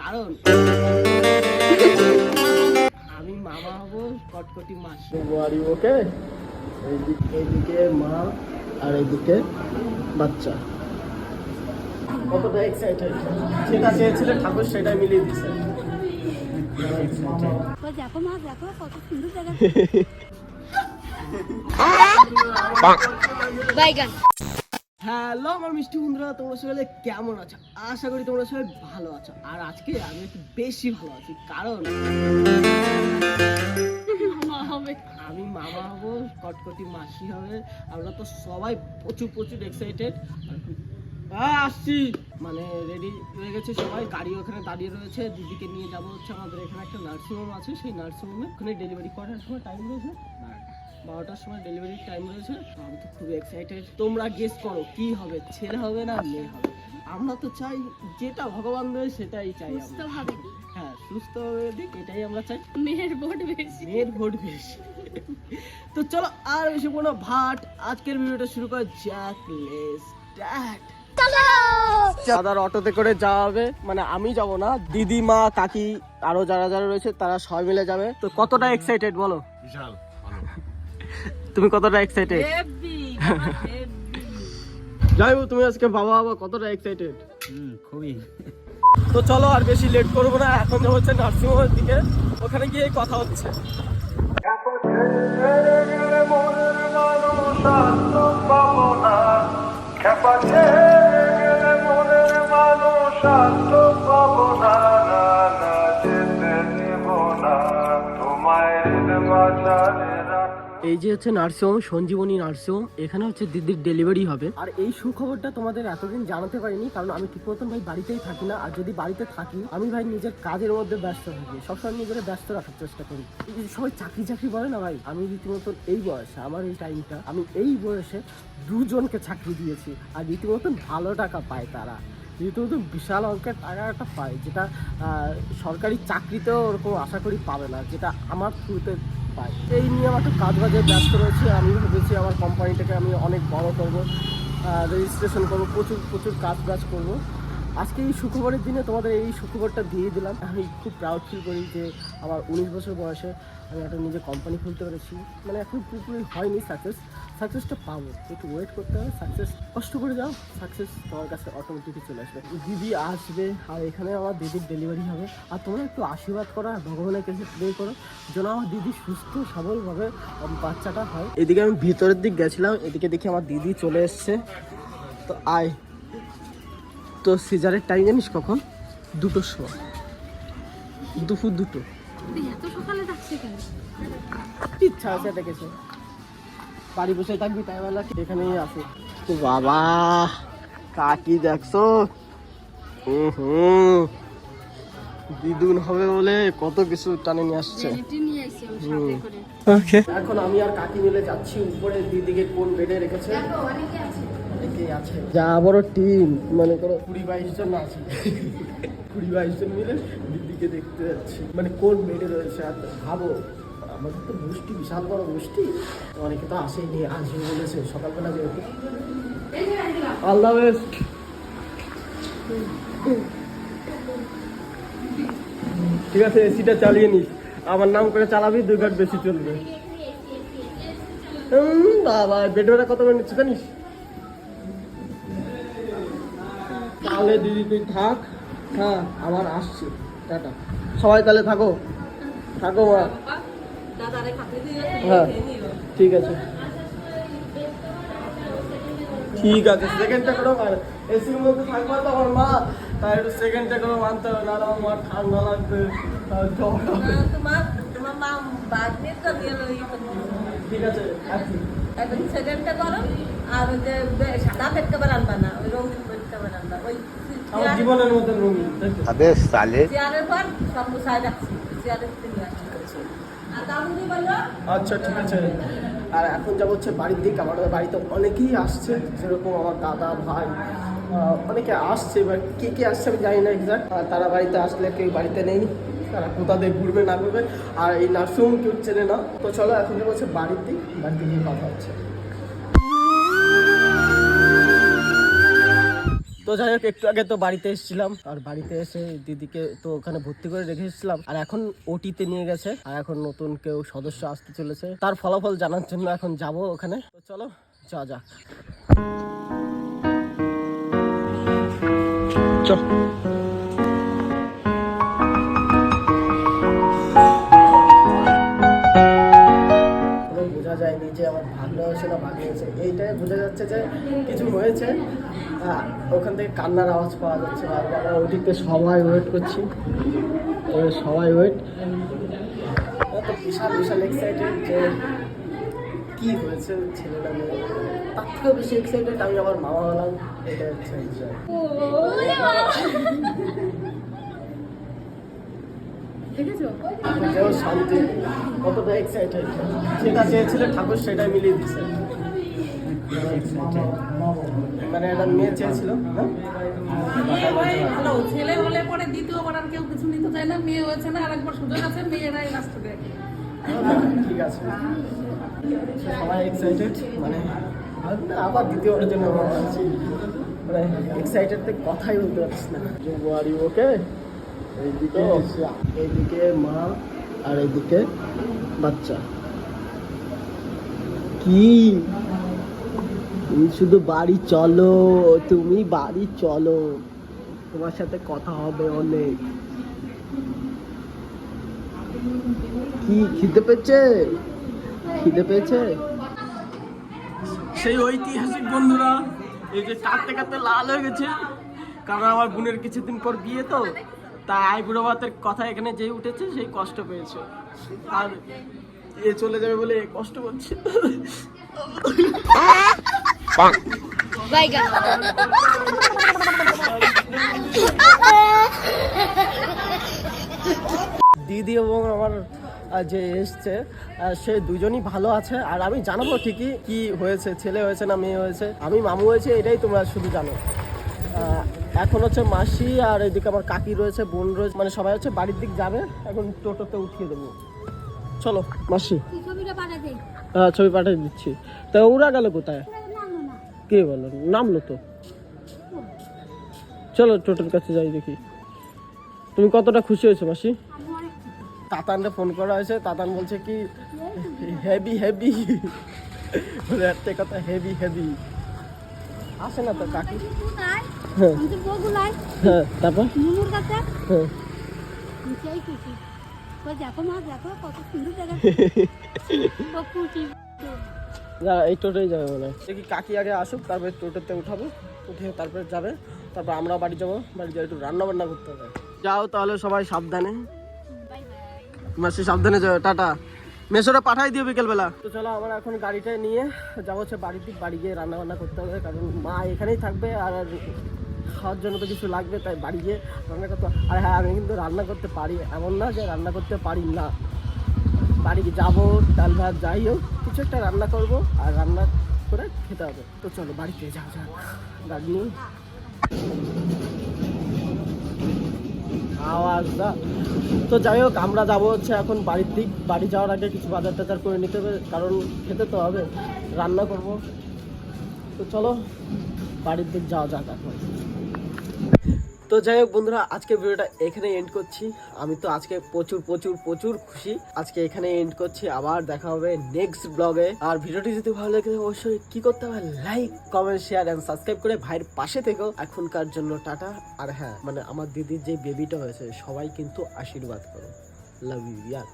কারণ? আমি মামা হব কটকটি মাসি। ওকে এইদিকে মা আর এইদিকে বাচ্চা। কতটা এক্সাইটেড যেটা চেয়েছিলে ঠাকুর সেটাই মিলিয়ে দিছে। দেখো মা দেখো কত সুন্দর জায়গা। বাইগান হ্যালো আমার মিষ্টি বন্ধুরা, তোমরা সবাই কেমন আছো? আশা করি তোমরা সবাই ভালো আছো। আর আজকে আমি একটু বেশি ভালো আছি, কারণ আমি মামা হব, কটকটি মাসি হবে, আমরা তো সবাই প্রচুর প্রচুর এক্সাইটেড আসছি। মানে রেডি হয়ে গেছে সবাই, গাড়ি ওখানে দাঁড়িয়ে রয়েছে। দিদিকে নিয়ে যাব হচ্ছে আমাদের এখানে একটা নার্সিংহোম আছে, সেই নার্সিংহোমে ওখানে ডেলিভারি করার সময় টাইম রয়েছে। বারোটার সময় ডেলিভারি টাইম রয়েছে আমি তো খুবই এক্সাইটেড তোমরা গেস করো কি হবে? ছেলে হবে না মেয়ে হবে? আমরা তো চাই যেটা ভগবান দেয় সেটাই চাই সুস্থ আমরা হবে হ্যাঁ সুস্থ হবে দিক এটাই আমরা চাই। মেয়ের ভোট বেশি। মেয়ের ভোট বেশি। তো চলো আর বেশি কোনো ভাট আজকের ভিডিওটা শুরু করা যাক লেটস স্টার্ট দাদার অটোতে করে যাওয়া হবে। মানে আমি যাব না দিদি মা কাকি আরও যারা যারা রয়েছে তারা সবাই মিলে যাবে। তো কতটা এক্সাইটেড বলো? বিশাল। তুমি কতটা এক্সাইটেড যাই হোক তুমি আজকে বাবা বাবা কতটা এক্সাইটেড হুম খুবই। তো চলো আর বেশি লেট করব না এখন যে হচ্ছে নার্সিংহোমের দিকে। ওখানে গিয়ে কথা হচ্ছে। এই যে হচ্ছে নার্সিংহোম, সঞ্জীবনী নার্সিংহোম, এখানে হচ্ছে দিদির ডেলিভারি হবে। আর এই সুখবরটা তোমাদের এতদিন জানাতে পারিনি, কারণ আমি ঠিক মতন ভাই বাড়িতেই থাকি না। আর যদি বাড়িতে থাকি, আমি ভাই নিজের কাজের মধ্যে ব্যস্ত থাকি। সবসময় নিজেকে ব্যস্ত রাখার চেষ্টা করি। সবাই চাকরি চাকরি বলে না ভাই? আমি রীতিমতন এই বয়সে, আমার এই টাইমটা আমি এই বয়সে দুজনকে চাকরি দিয়েছি। আর রীতিমতন ভালো টাকা পায় তারা। রীতিমতো বিশাল অঙ্কের টাকা একটা পায়, যেটা সরকারি চাকরিতেও ওরকম আশা করি পাবে না, যেটা আমার থ্রুতে পাই এই নিয়ে আমার একটু কাজ বাজে ব্যস্ত রয়েছে। আমি ভেবেছি আমার কোম্পানিটাকে আমি অনেক বড় করব রেজিস্ট্রেশন করব, প্রচুর প্রচুর কাজ বাজ করব। আজকে এই শুক্রবারের দিনে তোমাদের এই শুক্রবারটা দিয়ে দিলাম। আমি খুব প্রাউড ফিল করি যে আমার উনিশ বছর বয়সে আমি একটা নিজে কোম্পানি খুলতে পেরেছি। মানে এখন পুরোপুরি হয়নি সাকসেস সাকসেসটা পাবো। একটু ওয়েট করতে হবে সাকসেস কষ্ট করে যাও সাকসেস তোমার কাছে অটোমেটিকই চলে আসবে। দিদি আসবে আর এখানে আমার দিদির ডেলিভারি হবে। আর তোমরা একটু আশীর্বাদ করো আর ভগবানের কাছে প্রে করো যেন আমার দিদি সুস্থ সবলভাবে বাচ্চাটা হয়। এদিকে আমি ভিতরের দিক গেছিলাম এদিকে দেখি আমার দিদি চলে এসছে। তো আয়। তো সিজারের টাইম জানিস কখন? দুটোর সময়। দুপুর দুটো। এত সকালে ইচ্ছা আছে দেখেছে। বাড়ি বসে থাকবি তাই বেলা এখানেই আছে। তো বাবা কাকি দেখছ? হুম হুম। দিদুন হবে বলে কত কিছু টানে নিয়ে আসছে। এখন আমি আর কাকি মিলে যাচ্ছি উপরে দিদিকে কোন বেডে রেখেছে? আছে। যা বড় টিম মনে করো কুড়ি বাইশ জন আছে। কুড়ি বাইশ জন মিলে দিদিকে দেখতে যাচ্ছি। মানে কোন বেডে রয়েছে আর ভাবো। আমাদের তো গোষ্ঠী বিশাল বড় গোষ্ঠী অনেকে তো আসেনি আসবে বলেছে, সকালবেলা যেহেতু। আল্লাহ বেস্ট ঠিক আছে, এসিটা চালিয়ে নিস। আমার নাম করে চালাবি, দুই ঘাট বেশি চলবে। বাবা বেড ভাড়া কত নিচ্ছে জানিস তাহলে দিদি, তুই থাক। হ্যাঁ আবার আসছি। টাটা। সবাই তাহলে থাকো। থাকো মা। হ্যাঁ ঠিক আছে। ঠিক আছে সেকেন্ডটা করে মার এসির মধ্যে থাকব তো আমার মা। তাই একটু সেকেন্ডটা করে মানতে হবে নাহলে আমার মা ঠান্ডা লাগবে। আর ঠিক আছে এখন সেকেন্ডটা করো আর ওই যে সাদা পেট কাবার আনবা না ওই রঙিন পেট কাবার আনবা। ওই আমার জীবনের মতো রঙিন? আবে সালে। চেয়ারের পর সব গুছাই রাখছি। আচ্ছা ঠিক আছে। আর এখন যাব হচ্ছে বাড়ির দিক। আমাদের বাড়িতে অনেকেই আসছে, যেরকম আমার দাদা, ভাই অনেকে আসছে এবার কে কে আসছে আমি জানি না এক্সাক্ট তারা বাড়িতে আসলে কেউ বাড়িতে নেই। তারা কোথা ঘুরবে, না ঘুরবে। আর এই নার্সিংহোম কেউ চেনে না। তো চলো, এখন যাব হচ্ছে বাড়ির দিক। বাড়িতে গিয়ে কথা হচ্ছে। তো যাই হোক, একটু আগে তো বাড়িতে এসেছিলাম। আর বাড়িতে এসে দিদিকে তো ওখানে ভর্তি করে রেখে এসেছিলাম। আর এখন ওটিতে নিয়ে গেছে। আর এখন নতুন কেউ সদস্য আসতে চলেছে। তার ফলাফল জানার জন্য এখন যাব ওখানে। তো চলো যা যাক। বোঝা যায়নি যে আমার ভালো হয়েছে না ভালো হয়েছে এইটাই বোঝা যাচ্ছে যে কিছু হয়েছে ওখান থেকে কান্নার আওয়াজ পাওয়া যাচ্ছে আর ওদিকে সবাই ওয়েট করছি সবাই ওয়েট তো বিশাল বিশাল এক্সাইটেড যে কি হয়েছে ছেলেটা মেয়ে তার থেকেও বেশি এক্সাইটেড আমি আমার মামা হলাম এটা হচ্ছে দেখেছ? শান্তি কতটা এক্সাইটেড যেটা চেয়েছিল ঠাকুর সেটাই মিলিয়ে দিচ্ছে মানে একটা মেয়ে চেয়েছিল হ্যাঁ? ভালো ছেলে হলে পরে দ্বিতীয়বার আর কেউ কিছু নিতে চায় না মেয়ে হয়েছে না আরেকবার সুযোগ আছে মেয়েরাই লাস্ট দেয় ঠিক আছে। সবাই এক্সাইটেড মানে আবার দ্বিতীয়বারের জন্য মানে এক্সাইটেড থেকে কথাই বলতে পারছিস না। আরি ওকে এইদিকে এইদিকে মা আর এইদিকে বাচ্চা। কি? তুমি শুধু বাড়ি চলো তুমি বাড়ি চলো। তোমার সাথে কথা হবে অনেক। কি খিদে পেয়েছে? খিদে পেয়েছে? সেই ঐতিহাসিক বন্ধুরা এই যে কাঁদতে কাঁদতে লাল হয়ে গেছে। কারণ আমার বোনের কিছুদিন পর বিয়ে তো। তাই আই বুড়ো ভাতের কথা এখানে যেই উঠেছে সেই কষ্ট পেয়েছে। আর এ চলে যাবে বলে কষ্ট করছে দিদি এবং আমার যে এসছে সে দুজনই ভালো আছে। আর আমি জানাব ঠিকই কি হয়েছে ছেলে হয়েছে না মেয়ে হয়েছে। আমি মামু হয়েছে এটাই তোমরা শুধু জানো। এখন হচ্ছে মাসি আর এদিকে আমার কাকি রয়েছে বোন রয়েছে মানে সবাই হচ্ছে বাড়ির দিক যাবে এখন টোটোতে উঠিয়ে দেবো। চলো মাসি। আহ, ছবি পাঠিয়ে দিচ্ছি। তা ওরা গেল কোথায়? কে বলো নামলো তো। চলো টোটোর কাছে যাই দেখি। তুমি কতটা খুশি হয়েছো মাসি? তাতানকে ফোন করা হয়েছে। তাতান বলছে কি হেভি হেভি। বলে একটা কথা হেভি হেভি। আসে না তো কাকি? হ্যাঁ। বগুলাই হ্যাঁ তারপর? মুমুর কাছে। হ্যাঁ। সেই খুশি। দেখো মা দেখো কত সুন্দর জায়গা। তো যা এই টোটোই যাবে মনে হয়। দেখি কাকি আগে আসুক তারপরে টোটোতে উঠাবো। উঠে তারপরে যাবে। তারপর আমরা বাড়ি যাব। বাড়ি যাই একটু রান্না বান্না করতে হবে। যাও তাহলে সবাই সাবধানে। মাসি সাবধানে যাও। টাটা। মেসোটা পাঠাই দিও বিকেলবেলা। তো চলো আমরা এখন গাড়িটা নিয়ে যাব হচ্ছে বাড়ির দিক বাড়ি গিয়ে রান্না বান্না করতে হবে। কারণ মা এখানেই থাকবে আর খাওয়ার জন্য তো কিছু লাগবে, তাই বাড়ি গিয়ে রান্না করতে। আর হ্যাঁ আমি কিন্তু রান্না করতে পারি, এমন না যে রান্না করতে পারি না। বাড়ি যাব, ডাল ভাত যাই হোক, কিছু একটা রান্না করব আর রান্না করে খেতে হবে। তো চলো বাড়িতে যাও যাও গাড়ি নিয়ে আওয়াজটা তো যাই হোক, আমরা যাব হচ্ছে এখন বাড়ির দিক। বাড়ি যাওয়ার আগে কিছু বাজার টাজার করে নিতে হবে, কারণ খেতে তো হবে। রান্না করব। তো চলো, বাড়ির দিক যাওয়া যাক এখন। তো যাই হোক বন্ধুরা, আজকে ভিডিওটা এখানে এন্ড করছি। আমি তো আজকে প্রচুর প্রচুর প্রচুর খুশি। আজকে এখানে এন্ড করছি। আবার দেখা হবে নেক্সট ব্লগে আর ভিডিওটি যদি ভালো লাগে অবশ্যই কি করতে হবে? Like comment share and subscribe করে ভাইয়ের পাশে থেকেও এখনকার জন্য টাটা। আর হ্যাঁ মানে আমার দিদির যে বেবিটা হয়েছে, সবাই কিন্তু আশীর্বাদ করো। Love you year.